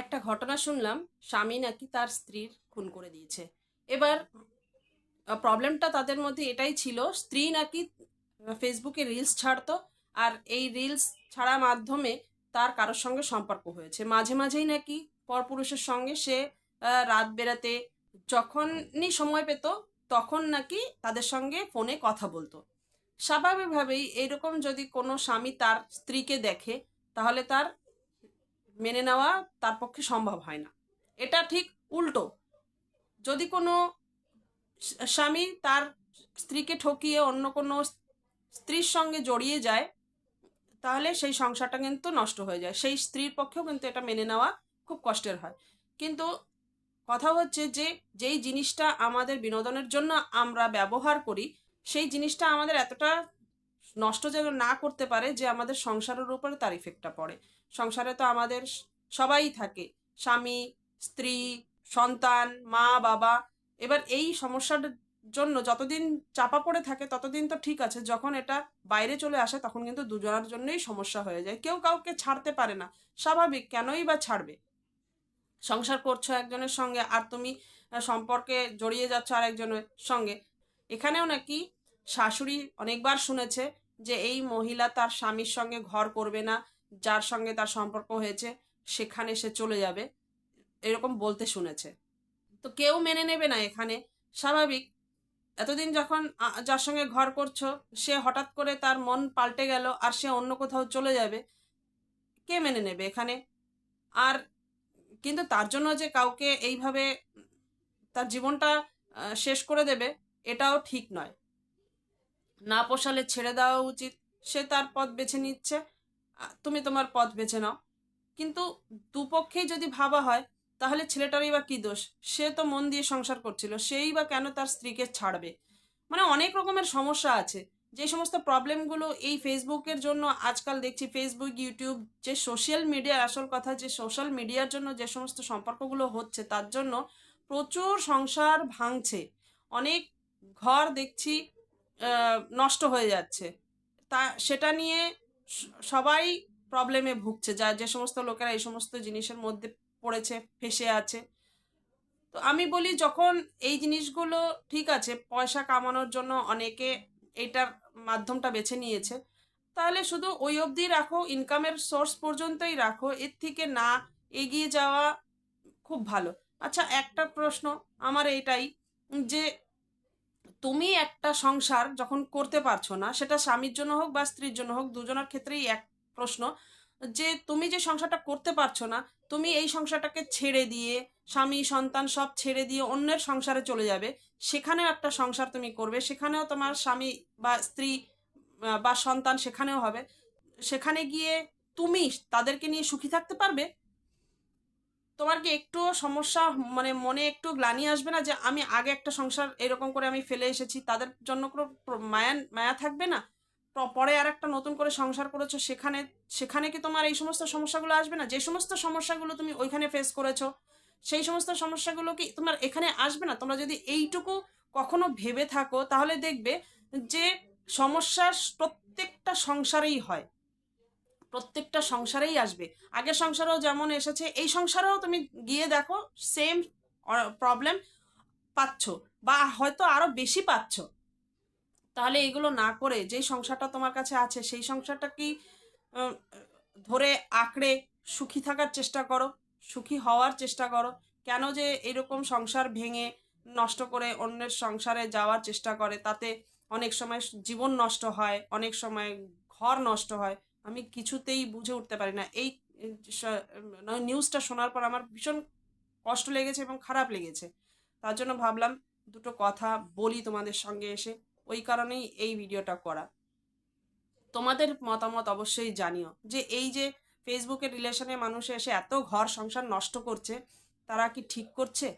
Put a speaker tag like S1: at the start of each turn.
S1: একটা ঘটনা শুনলাম, স্বামী নাকি তার স্ত্রীর খুন করে দিয়েছে। এবার প্রবলেমটা তাদের মধ্যে এটাই ছিল, স্ত্রী নাকি ফেসবুকে রিলস ছাড়তো, আর এই রিলস ছাড়া মাধ্যমে তার কারোর সঙ্গে সম্পর্ক হয়েছে। মাঝে মাঝেই নাকি পরপুরুষের সঙ্গে সে রাত বেরাতে যখনই সময় পেত, তখন নাকি তাদের সঙ্গে ফোনে কথা বলতো। স্বাভাবিকভাবেই এইরকম যদি কোনো স্বামী তার স্ত্রীকে দেখে, তাহলে তার মেনে নেওয়া তার পক্ষে সম্ভব হয় না। এটা ঠিক উল্টো। যদি কোনো স্বামী তার স্ত্রীকে ঠকিয়ে অন্য কোনো স্ত্রীর সঙ্গে জড়িয়ে যায়, তাহলে সেই সংসারটা কিন্তু নষ্ট হয়ে যায়। সেই স্ত্রীর পক্ষেও কিন্তু এটা মেনে নেওয়া খুব কষ্টের হয়। কিন্তু কথা হচ্ছে যে, যেই জিনিসটা আমাদের বিনোদনের জন্য আমরা ব্যবহার করি, সেই জিনিসটা আমাদের এতটা নষ্ট যেন না করতে পারে, যে আমাদের সংসারের উপরে তার ইফেক্টটা পড়ে। সংসারে তো আমাদের সবাই থাকে। স্বামী, স্ত্রী, সন্তান, মা, বাবা। এবার এই সমস্যার জন্য যতদিন চাপা পড়ে থাকে, ততদিন তো ঠিক আছে। যখন এটা বাইরে চলে আসে, তখন কিন্তু দুজনের জন্যই সমস্যা হয়ে যায়। কেউ কাউকে ছাড়তে পারে না। স্বাভাবিক, কেনই বা ছাড়বে? সংসার করছ একজনের সঙ্গে, আর তুমি সম্পর্কে জড়িয়ে যাচ্ছ আর একজনের সঙ্গে। এখানেও নাকি শাশুড়ি অনেকবার শুনেছে যে এই মহিলা তার স্বামীর সঙ্গে ঘর করবে না, যার সঙ্গে তার সম্পর্ক হয়েছে, সেখানে সে চলে যাবে, এরকম বলতে শুনেছে। তো কেউ মেনে নেবে না এখানে। স্বাভাবিক, এতদিন যখন যার সঙ্গে ঘর করছ, সে হঠাৎ করে তার মন পাল্টে গেল আর সে অন্য কোথাও চলে যাবে, কে মেনে নেবে এখানে? আর কিন্তু তার জন্য যে কাউকে এইভাবে তার জীবনটা শেষ করে দেবে, এটাও ঠিক নয়। না পোষালে ছেড়ে দেওয়া উচিত। সে তার পথ বেছে নিচ্ছে। তুমি তোমার পথ বেছে নাও। কিন্তু দুপক্ষেই যদি ভাবা হয়, তাহলে ছেলেটারই বা কি দোষ? সে তো মন দিয়ে সংসার করছিল, সেই বা কেন তার স্ত্রীকে ছাড়বে? মানে অনেক রকমের সমস্যা আছে। যে সমস্ত প্রবলেমগুলো এই ফেসবুকের জন্য আজকাল দেখছি, ফেসবুক, ইউটিউব, যে সোশ্যাল মিডিয়ার আসল কথা, যে সোশ্যাল মিডিয়ার জন্য যে সমস্ত সম্পর্কগুলো হচ্ছে, তার জন্য প্রচুর সংসার ভাঙছে। অনেক ঘর দেখছি নষ্ট হয়ে যাচ্ছে। তা, সেটা নিয়ে সবাই প্রবলেমে ভুগছে। যা, যে সমস্ত লোকেরা এই সমস্ত জিনিসের মধ্যে পড়েছে, ফেসে আছে। তো আমি বলি, যখন এই জিনিসগুলো ঠিক আছে, পয়সা কামানোর জন্য অনেকে এইটার মাধ্যমটা বেছে নিয়েছে, তাহলে শুধু ওই অবধি রাখো ইনকামের সোর্স পর্যন্তই রাখো, এর থেকে না এগিয়ে যাওয়া খুব ভালো। আচ্ছা একটা প্রশ্ন আমার এটাই যে তুমি একটা সংসার যখন করতে পারছ না, সেটা স্বামীর জন্য হোক বা স্ত্রীর জন্য হোক, দুজনের ক্ষেত্রেই এক প্রশ্ন। যে তুমি যে সংসারটা করতে পারছ না, তুমি এই সংসারটাকে ছেড়ে দিয়ে, স্বামী, সন্তান সব ছেড়ে দিয়ে অন্যের সংসারে চলে যাবে, সেখানেও একটা সংসার তুমি করবে, সেখানেও তোমার স্বামী বা স্ত্রী বা সন্তান সেখানেও হবে। সেখানে গিয়ে তুমি তাদেরকে নিয়ে সুখী থাকতে পারবে? তোমার কি একটু সমস্যা মানে মনে একটু গ্লানি আসবে না যে আমি আগে একটা সংসার এরকম করে আমি ফেলে এসেছি? তাদের জন্য কোনো মায়া মায়া থাকবে না? পরে আর একটা নতুন করে সংসার করেছ, সেখানে সেখানে কি তোমার এই সমস্ত সমস্যাগুলো আসবে না? যে সমস্ত সমস্যাগুলো তুমি ওইখানে ফেস করেছ, সেই সমস্ত সমস্যাগুলো কি তোমার এখানে আসবে না? তোমরা যদি এইটুকু কখনো ভেবে থাকো, তাহলে দেখবে যে সমস্যা প্রত্যেকটা সংসারেই হয়। প্রত্যেকটা সংসারেই আসবে। আগের সংসারেও যেমন এসেছে, এই সংসারেও তুমি গিয়ে দেখো সেম প্রবলেম পাচ্ছ বা হয়তো আরও বেশি পাচ্ছ। তাহলে এগুলো না করে যেই সংসারটা তোমার কাছে আছে, সেই সংসারটা কি ধরে আঁকড়ে সুখী থাকার চেষ্টা করো, সুখী হওয়ার চেষ্টা করো। কেন যে এরকম সংসার ভেঙে নষ্ট করে অন্যের সংসারে যাওয়ার চেষ্টা করে, তাতে অনেক সময় জীবন নষ্ট হয়, অনেক সময় ঘর নষ্ট হয়। আমি কিছুতেই বুঝে উঠতে পারি না। এই নিউজটা শোনার পর আমার ভীষণ কষ্ট লেগেছে এবং খারাপ লেগেছে। তার জন্য ভাবলাম দুটো কথা বলি তোমাদের সঙ্গে এসে। ওই কারণেই এই ভিডিওটা করা। তোমাদের মতামত অবশ্যই জানিও। যে এই যে ফেসবুকের রিলেশনে মানুষ এসে এত ঘর সংসার নষ্ট করছে, তারা কি ঠিক করছে?